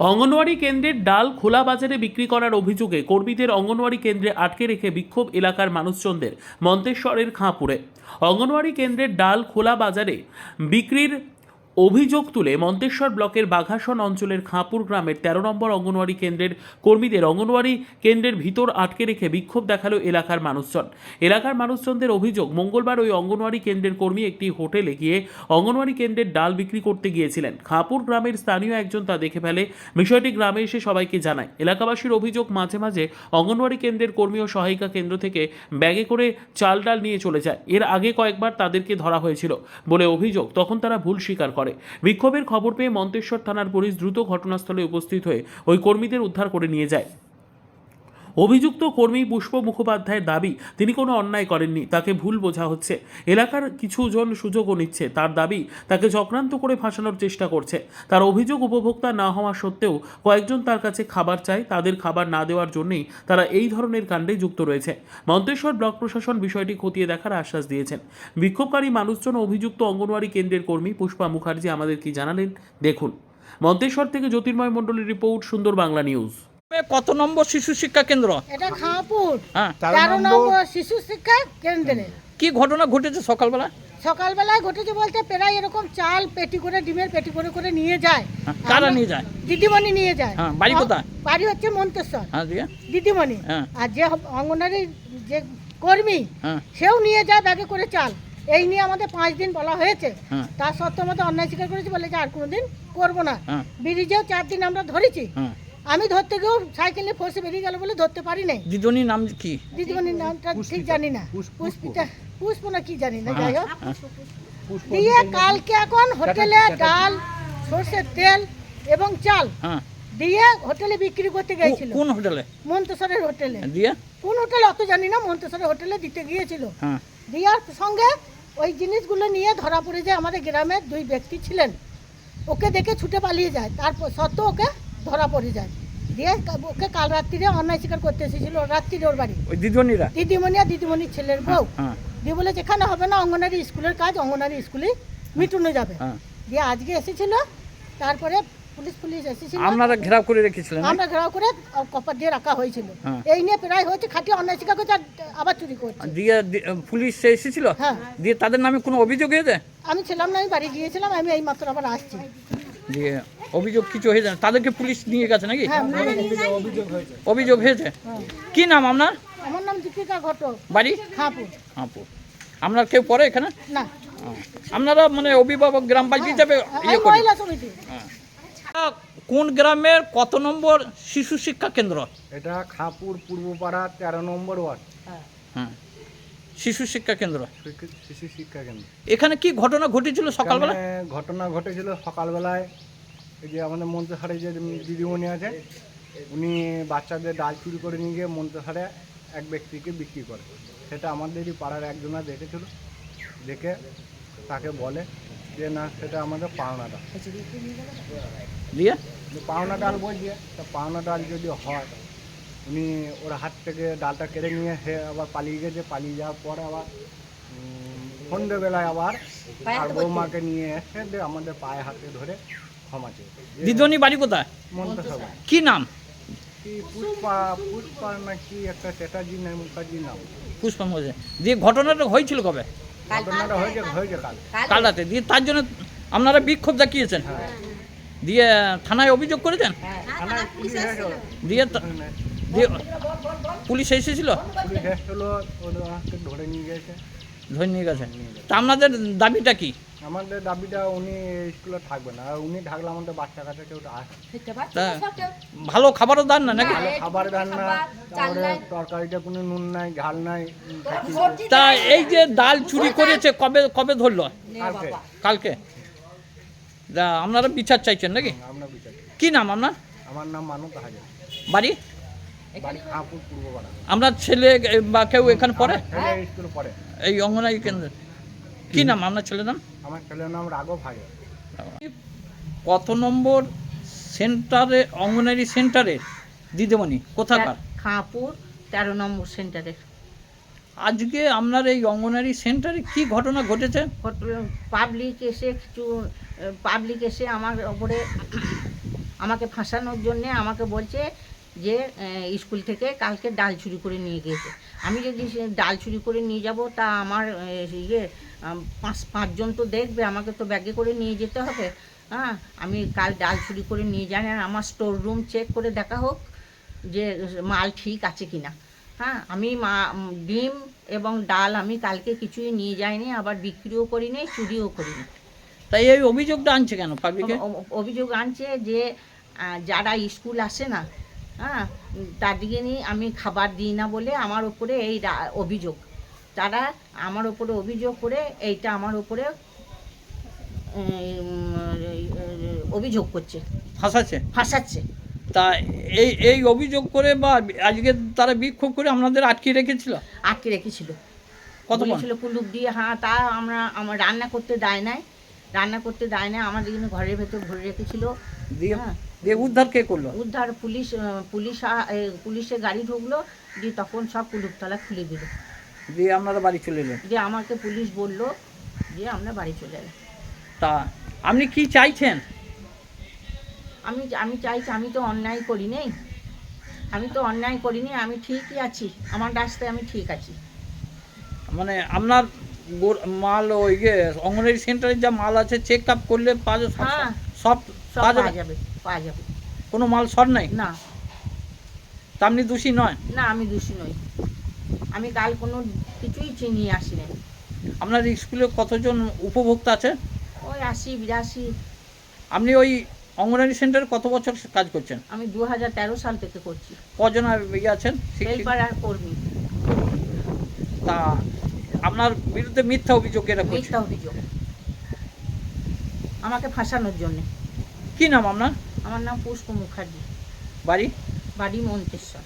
অঙ্গনওয়াড়ি কেন্দ্রের ডাল খোলা বাজারে বিক্রি করার অভিযোগে কর্মীদের অঙ্গনওয়াড়ি কেন্দ্রে আটকে রেখে বিক্ষোভ এলাকার মানুষজনদের, মন্তেশ্বরের খাঁপুরে। অঙ্গনওয়াড়ি কেন্দ্রের ডাল খোলা বাজারে বিক্রির অভিযোগ তুলে মন্তেশ্বর ব্লকের বাঘাসন অঞ্চলের খাঁপুর গ্রামের তেরো নম্বর অঙ্গনওয়াড়ি কেন্দ্রের কর্মীদের অঙ্গনওয়াড়ি কেন্দ্রের ভিতর আটকে রেখে বিক্ষোভ দেখাল এলাকার মানুষজন। এলাকার মানুষজনদের অভিযোগ, মঙ্গলবার ওই অঙ্গনওয়াড়ি কেন্দ্রের কর্মী একটি হোটেলে গিয়ে অঙ্গনওয়াড়ি কেন্দ্রের ডাল বিক্রি করতে গিয়েছিলেন। খাঁপুর গ্রামের স্থানীয় একজন তা দেখে ফেলে। বিষয়টি গ্রামে এসে সবাইকে জানায়। এলাকাবাসীর অভিযোগ, মাঝে মাঝে অঙ্গনওয়াড়ি কেন্দ্রের কর্মী ও সহায়িকা কেন্দ্র থেকে ব্যাগে করে চাল ডাল নিয়ে চলে যায়। এর আগে কয়েকবার তাদেরকে ধরা হয়েছিল বলে অভিযোগ, তখন তারা ভুল স্বীকার করে। বিক্ষোভের খবর পেয়ে মন্তেশ্বর থানার পুলিশ দ্রুত ঘটনাস্থলে উপস্থিত হয়ে ওই কর্মীদের উদ্ধার করে নিয়ে যায়। অভিযুক্ত কর্মী পুষ্প মুখোপাধ্যায়ের দাবি তিনি কোনো অন্যায় করেননি, তাকে ভুল বোঝা হচ্ছে। এলাকার কিছু জন সুযোগও নিচ্ছে, তার দাবি তাকে চক্রান্ত করে ফাঁসানোর চেষ্টা করছে। তার অভিযোগ উপভোক্তা না হওয়া সত্ত্বেও কয়েকজন তার কাছে খাবার চায়, তাদের খাবার না দেওয়ার জন্যেই তারা এই ধরনের কাণ্ডে যুক্ত রয়েছে। মন্তেশ্বর ব্লক প্রশাসন বিষয়টি খতিয়ে দেখার আশ্বাস দিয়েছেন। বিক্ষোভকারী মানুষজন অভিযুক্ত অঙ্গনওয়াড়ি কেন্দ্রের কর্মী পুষ্পা মুখার্জি আমাদের কি জানালেন, দেখুন। মন্তেশ্বর থেকে জ্যোতির্ময় মণ্ডলের রিপোর্ট, সুন্দর বাংলা নিউজ। কত নম্বর শিশু শিক্ষা কেন্দ্র? এটা খাঁপুর। হ্যাঁ। তেরো নম্বর শিশু শিক্ষা কেন্দ্রে। কি ঘটনা ঘটেছে সকালবেলা? সকালবেলায় ঘটেছে বলতে প্রায় এরকম চাল পেটি করে ডিমের পেটি করে করে নিয়ে যায়। হ্যাঁ, কারা নিয়ে যায়? দিদিমণি নিয়ে যায়। হ্যাঁ, বাড়ি কোথায়? বাড়ি হচ্ছে মন্তেশ্বর। হ্যাঁ দিদিমণি। হ্যাঁ। আর যে অঙ্গনারী যে কর্মী হ্যাঁ। সেও নিয়ে যায় ব্যাগে করে চাল। এই নিয়ে আমাদের পাঁচ দিন বলা হয়েছে। হ্যাঁ। তার সত্ত্বেও আমাদের অন্যায় স্বীকার করেছি বলে যে আর কোনোদিন করব না। ব্রিজেও চার দিন আমরা ধরেছি। হ্যাঁ। আমি ধরতে গিয়েও সাইকেল নিয়ে ফসে বেরিয়ে গেল বলে ধরতে পারি নাই। দিদনির নাম কি? দিদিমণির নামটা ঠিক জানি না। পুষ্পিতা পুষ্প না কি জানি না যাই হোক। হ্যাঁ। দিয়ে কালকে এখন হোটেলে ডাল সর্ষের তেল এবং চাল হ্যাঁ। দিয়ে হোটেলে বিক্রি করতে গিয়েছিল। কোন হোটেলে? মন্তেশ্বরের হোটেলে। দিয়ে? কোন হোটেল অত জানি না মন্তেশ্বরের হোটেলে দিতে গিয়েছিল। হ্যাঁ। দেওয়ার সঙ্গে ওই জিনিসগুলো নিয়ে ধরা পড়ে যায় আমাদের গ্রামের দুই ব্যক্তি ছিলেন। ওকে দেখে ছুটে পালিয়ে যায় তারপর সত্ত্বেও ওকে ধরা পড়ে যায়। দিয়ে ওকে কাল রাত্রিরে অন্যায় স্বীকার করতে এসেছিল রাত্রিরে ওর বাড়ি। ওই দিদনিরা দিদিমণি আর দিদিমণির ছেলের বউ। হ্যাঁ। দিয়ে বলে যেখানে হবে না অঙ্গনারী স্কুলের কাজ অঙ্গনারী স্কুলে মিটুনো যাবে। হ্যাঁ। দিয়ে আজকে এসেছিল তারপরে পুলিশ পুলিশ এসেছিল। আপনারা ঘেরাও করে রেখেছিলেন আমরা ঘেরাও করে কপার দিয়ে রাখা হয়েছিল। হ্যাঁ। এই নিয়ে প্রায় হচ্ছে খাটিয়ে অন্যায় স্বীকার করছে আবার চুরি করছে। দিয়ে পুলিশ এসেছিল? হ্যাঁ। দিয়ে তাদের নামে কোনো অভিযোগ হয়েছে? আমি ছিলাম না আমি বাড়ি গিয়েছিলাম আমি এই মাত্র আবার আসছি। দিয়ে অভিযোগ কিছু হয়েছে? না? তাদেরকে পুলিশ নিয়ে গেছে নাকি? হ্যাঁ অভিযোগ হয়েছে? কি নাম আপনার? আমার নাম দীপিকা ঘটক। বাড়ি? খাঁপুর। হাঁপুর আপনার কেউ পড়ে এখানে? না। আপনারা মানে অভিভাবক হিসাবে করেন। মহিলা সমিতি। কোন গ্রামের কত নম্বর শিশু শিক্ষা কেন্দ্র? এটা খাপুর পূর্বপাড়া তেরো নম্বর ওয়ার্ড। হ্যাঁ। শিশু শিক্ষা কেন্দ্র। শিশু শিক্ষা কেন্দ্র। এখানে কি ঘটনা ঘটেছিল সকালবেলা? ঘটনা ঘটেছিল সকালবেলায়। এই যে আমাদের মন্ত্রসারে যে দিদিমণি আছে উনি বাচ্চাদের ডাল চুরি করে নিয়ে গিয়ে মন্ত্রসারে এক ব্যক্তিকে বিক্রি করে। সেটা আমাদেরই পাড়ার একজনা দেখেছিল দেখে তাকে বলে যে না সেটা আমাদের পাওনা ডাল দিয়ে? পাওনা ডাল বলছে তা পাওনা ডাল যদি হয় উনি ওর হাত থেকে ডালটা কেড়ে নিয়ে সে আবার পালিয়ে গেছে। পালিয়ে যাওয়ার পর আবার সন্ধ্যেবেলায় আবার আর বৌমাকে নিয়ে এসে দিয়ে আমাদের পায়ে হাতে ধরে ক্ষমা চেয়ে দিদনি বাড়ি কোথায়? মন্ত্রসভা। কি নাম? কি পুষ্পা পুষ্পা না কি একটা চ্যাটার্জি না মুখার্জি নাম। পুষ্পা মজে দিয়ে ঘটনাটা হয়েছিল কবে? ঘটনাটা হয়েছে হয়েছে কাল। কাল রাতে। দিয়ে তার জন্য আপনারা বিক্ষোভ দেখিয়েছেন? হ্যাঁ। দিয়ে থানায় অভিযোগ করেছেন? থানায় দিয়ে তা- দিয়ে পুলিশ এসেছিল? ধরে নিয়ে গেছে। ধরে নিয়ে গেছে। তা আপনাদের দাবিটা কি? আমাদের দাবিটা উনি স্কুলে থাকবে না। আর উনি থাকলে আমাদের বাচ্চা কাছে কেউ ভালো খাবারও দেন না নাকি? ভালো খাবার রান্না তারপরে তরকারিটা কোনো নুন নাই ঝাল নাই। তা এই যে ডাল চুরি করেছে কবে কবে ধরলো? কালকে। আপনারা বিচার চাইছেন নাকি? আমরা বিচার করি। কি নাম আপনার? আমার নাম মানত হাজার বাড়ি? আপনার ছেলে বা কেউ এখানে পড়ে? পড়ে। এই অঙ্গনারী কেন্দ্রে। কি নাম? আপনার ছেলের নাম? আমার ছেলের নাম রাঘব হাজার। কত নম্বর সেন্টারে অঙ্গনারী সেন্টারে? দিদিমণি কোথাকার? খাঁপুর তেরো নম্বর সেন্টারে। আজকে আপনার এই অঙ্গনারী সেন্টারে কি ঘটনা ঘটেছে? পাবলিক এসে কিছু পাবলিক এসে আমার ওপরে আমাকে ফাঁসানোর জন্যে আমাকে বলছে যে স্কুল থেকে কালকে ডাল চুরি করে নিয়ে গিয়েছে। আমি যদি সে ডাল চুরি করে নিয়ে যাব তা আমার ইয়ে পাঁচ পাঁচজন তো দেখবে আমাকে তো ব্যাগে করে নিয়ে যেতে হবে। হ্যাঁ আমি কাল ডাল চুরি করে নিয়ে যাই আর আমার স্টোর রুম চেক করে দেখা হোক যে মাল ঠিক আছে কি না হ্যাঁ আমি মা ডিম এবং ডাল আমি কালকে কিছুই নিয়ে যাইনি আবার বিক্রিও করিনি চুরিও করিনি। তাই এই অভিযোগটা আনছে কেন পাবলিকে অভিযোগ আনছে যে যারা স্কুল আসে না হ্যাঁ তাদেরকে নিয়ে আমি খাবার দিই না বলে আমার ওপরে এই অভিযোগ। তারা আমার ওপরে অভিযোগ করে এইটা আমার ওপরে অভিযোগ করছে। ফাঁসাচ্ছে? ফাঁসাচ্ছে। তা এই এই অভিযোগ করে বা আজকে তারা বিক্ষোভ করে আপনাদের আটকে রেখেছিল? আটকে রেখেছিল। কতক্ষণ? বলেছিল কুলুপ দিয়ে হ্যাঁ তা আমরা আমার রান্না করতে দেয় নাই। রান্না করতে দেয় না আমাদের জন্য ঘরের ভেতর ভরে রেখেছিল। দিয়ে হ্যাঁ। দিয়ে উদ্ধার কে করল? উদ্ধার পুলিশ পুলিশ পুলিশের গাড়ি ঢুকলো দিয়ে তখন সব কুলুপতলা খুলে দিল। দিয়ে আপনারা বাড়ি চলে এলেন? দিয়ে আমাকে পুলিশ বলল যে আমরা বাড়ি চলে এলাম। তা আপনি কি চাইছেন? আমি আমি চাইছি আমি তো অন্যায় করি নেই। আমি তো অন্যায় করিনি আমি ঠিকই আছি। আমার রাস্তায় আমি ঠিক আছি। মানে আপনার মাল ওই যে অঙ্গনওয়াড়ি সেন্টারে যা মাল আছে চেক আপ করলে পাওয়া যাবে সব- হ্যাঁ। সব পাওয়া যাবে। পাওয়া যাবে। কোনো মাল শর্ট নাই? না। তা আপনি দোষী নয়? না আমি দোষী নই। আমি কাল কোনো কিছুই চিনি আসি নাই। আপনার স্কুলে কতজন উপভোক্তা আছে? ওই আশি বিরাশি। আপনি ওই অঙ্গনওয়াড়ি সেন্টারে কত বছর কাজ করছেন? আমি দু হাজার তেরো সাল থেকে করছি। কজন আর ইয়ে আছেন? হেল্পার আর কর্মী। তা আপনার বিরুদ্ধে মিথ্যা অভিযোগ এটা মিথ্যা অভিযোগ। আমাকে ফাঁসানোর জন্য। কি নাম আপনার? আমার নাম পুষ্প মুখার্জি। বাড়ি? বাড়ি মন্তেশ্বর।